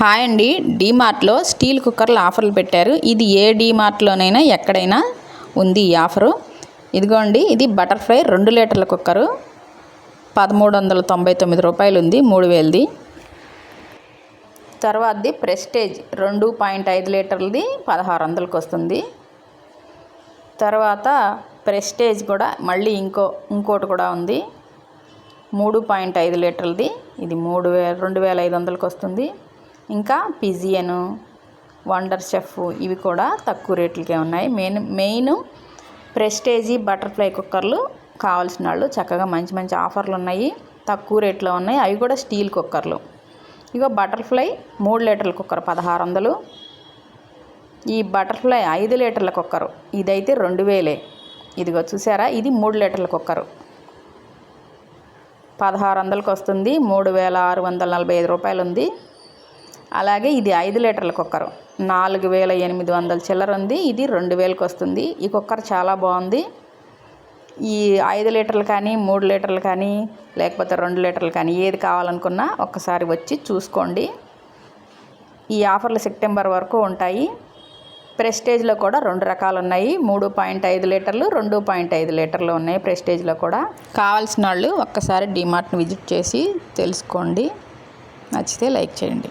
Hi అండి. డీమార్ట్లో steel కుక్కర్లు ఆఫర్లు పెట్టారు. ఇది ఏ డీమార్ట్లోనైనా ఎక్కడైనా ఉంది ఈ ఆఫరు. ఇదిగోండి ఇది బటర్ఫ్లై రెండు లీటర్ల కుక్కరు. పదమూడు వందల తొంభై తొమ్మిది రూపాయలు ఉంది మూడు వేలది. తర్వాతది ప్రెస్టేజ్ రెండు పాయింట్ ఐదు లీటర్లది పదహారు వందలకి వస్తుంది. తర్వాత ప్రెస్టేజ్ కూడా మళ్ళీ ఇంకో ఇంకోటి కూడా ఉంది. మూడు పాయింట్ ఐదు లీటర్లది ఇది మూడు వేల రెండు వేల ఐదు వందలకి వస్తుంది. ఇంకా పిజియను వండర్ చెఫ్ ఇవి కూడా తక్కువ రేట్లకే ఉన్నాయి. మెయిన్ మెయిన్ ప్రెస్టేజీ బటర్ఫ్లై కుక్కర్లు కావాల్సిన వాళ్ళు చక్కగా మంచి మంచి ఆఫర్లు ఉన్నాయి. తక్కువ రేట్లో ఉన్నాయి. అవి కూడా స్టీల్ కుక్కర్లు. ఇగో బటర్ఫ్లై మూడు లీటర్ల కుక్కర్ పదహారు వందలు. ఈ బటర్ఫ్లై ఐదు లీటర్ల కుక్కరు. ఇదైతే రెండు వేలే. ఇదిగో చూసారా? ఇది మూడు లీటర్ల కుక్కరు. పదహారు వందలకు వస్తుంది మూడు వేల ఆరు వందల నలభై ఐదు రూపాయలు ఉంది అలాగే ఇది ఐదు లీటర్ల కుక్కర్. నాలుగు వేల ఎనిమిది వందల చిల్లర ఉంది. ఇది రెండు వేలకు వస్తుంది. ఈ కుక్కర్ చాలా బాగుంది. ఈ ఐదు లీటర్లు కానీ మూడు లీటర్లు కానీ లేకపోతే రెండు లీటర్లు కానీ ఏది కావాలనుకున్నా ఒక్కసారి వచ్చి చూసుకోండి. ఈ ఆఫర్లు సెప్టెంబర్ వరకు ఉంటాయి. ప్రెస్టేజ్లో కూడా రెండు రకాలు ఉన్నాయి. మూడు పాయింట్ ఐదు లీటర్లు రెండు పాయింట్ ఐదు లీటర్లు ఉన్నాయి ప్రెస్టేజ్లో కూడా. కావాల్సిన వాళ్ళు ఒక్కసారి డిమార్ట్ని విజిట్ చేసి తెలుసుకోండి. నచ్చితే లైక్ చేయండి.